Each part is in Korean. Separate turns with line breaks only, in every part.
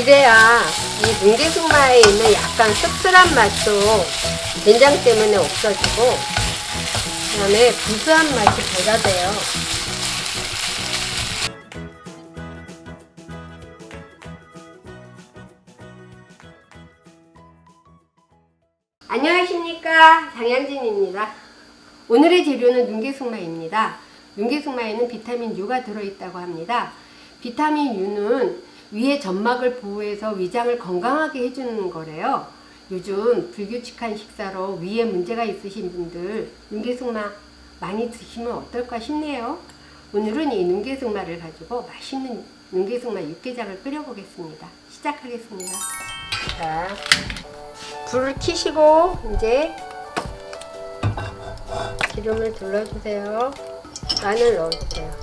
이래야 이 문개숙마에 있는 약간 씁쓸한 맛도 된장 때문에 없어지고 그 다음에 구수한 맛이 배가 돼요. 안녕하십니까 장양진입니다. 오늘의 재료는 눈개숙마입니다. 눈개숙마에는 비타민 U가 들어있다고 합니다. 비타민 U는 위의 점막을 보호해서 위장을 건강하게 해주는 거래요. 요즘 불규칙한 식사로 위에 문제가 있으신 분들 눈개숙마 많이 드시면 어떨까 싶네요. 오늘은 이 눈개숙마를 가지고 맛있는 눈개숙마 육개장을 끓여보겠습니다. 시작하겠습니다. 자, 불을 켜시고 이제 기름을 둘러주세요. 마늘 넣어주세요.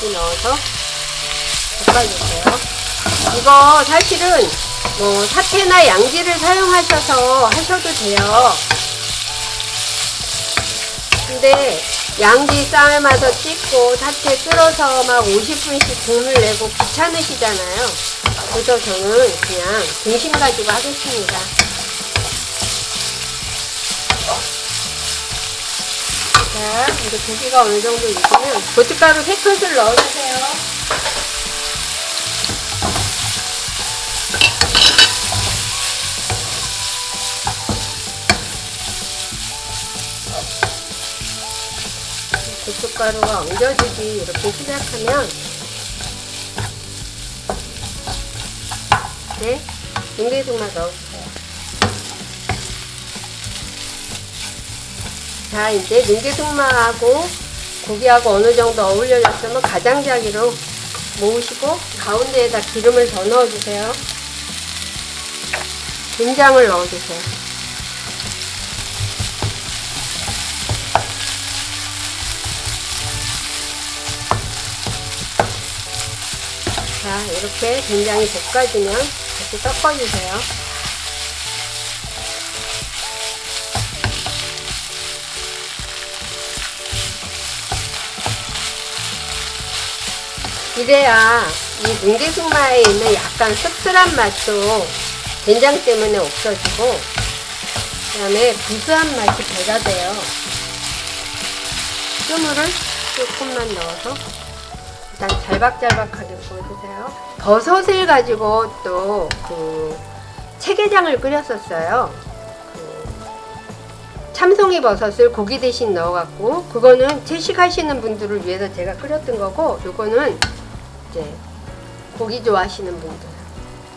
이렇게 넣어서 볶아주세요. 이거 사실은 뭐 사태나 양지를 사용하셔서 하셔도 돼요. 근데 양지 삶아서 찢고 사태 끓어서 막 50분씩 국물 내고 귀찮으시잖아요. 그래서 저는 그냥 등심 가지고 하겠습니다. 자, 이제 고기가 어느 정도 익으면 고춧가루 3큰술 넣어주세요. 고춧가루가 엉겨지기 이렇게 시작하면 네, 윤계숙만 넣어주세요. 자, 이제 능계숙마하고 고기하고 어느 정도 어울려졌으면 가장자기로 모으시고 가운데에다 기름을 더 넣어주세요. 된장을 넣어주세요. 자, 이렇게 된장이 볶아지면 다시 섞어주세요. 이래야 이 문개숙마에 있는 약간 씁쓸한 맛도 된장 때문에 없어지고 그 다음에 구수한 맛이 배가 돼요. 쭈물을 조금만 넣어서 일단 잘박잘박하게 구워주세요. 버섯을 가지고 또 그 체게장을 끓였었어요. 그 참송이 버섯을 고기 대신 넣어갖고 그거는 채식하시는 분들을 위해서 제가 끓였던 거고 요거는 이제 고기 좋아하시는 분들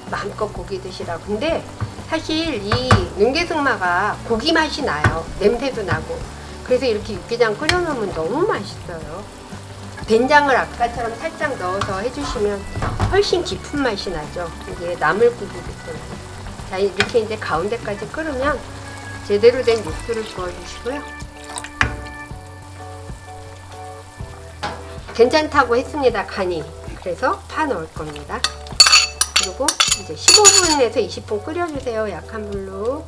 마음껏 고기 드시라고. 근데 사실 이 능계승마가 고기 맛이 나요. 냄새도 나고. 그래서 이렇게 육개장 끓여놓으면 너무 맛있어요. 된장을 아까처럼 살짝 넣어서 해주시면 훨씬 깊은 맛이 나죠. 이게 나물국이기 때문에. 자, 이렇게 이제 가운데까지 끓으면 제대로 된 육수를 부어주시고요. 괜찮다고 했습니다, 간이. 그래서 파 넣을 겁니다. 그리고 이제 15분에서 20분 끓여주세요, 약한 불로.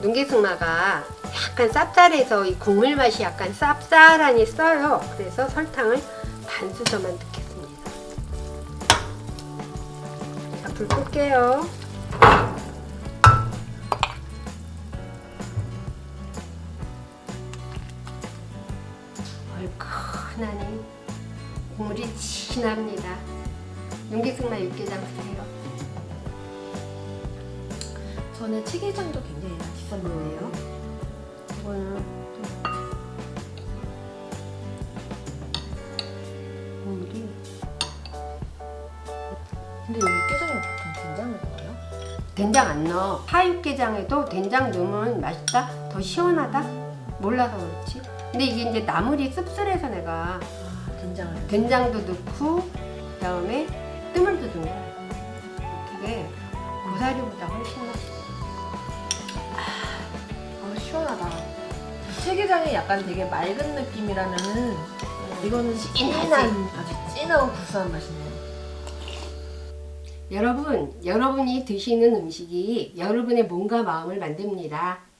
눈개숙마가 약간 쌉쌀해서 이 국물 맛이 약간 쌉쌀하니 써요. 그래서 설탕을 반 수저만 넣겠습니다. 자, 불 끌게요. 얼큰하니 국물이 진합니다. 눈개숙마 육개장 드세요.
저는 체계장도 굉장히 맛있었는데요.
이거는 국물이
근데 여기 깨장에 보통 된장을 넣어요?
된장 안 넣어. 파육개장에도 된장 넣으면 맛있다? 더 시원하다? 몰라서 그렇지. 근데 이게 이제 나물이 씁쓸해서 내가
아, 된장을.
된장도 넣고 그다음에 뜨물도 넣은 거야. 그게 고사리보다 훨씬 맛있어.
아, 시원하다. 체계장이 약간 되게 맑은 느낌이라면 이거는? 진한 아주 진하고 구수한 맛이네요.
여러분, 여러분이 드시는 음식이 여러분의 몸과 마음을 만듭니다.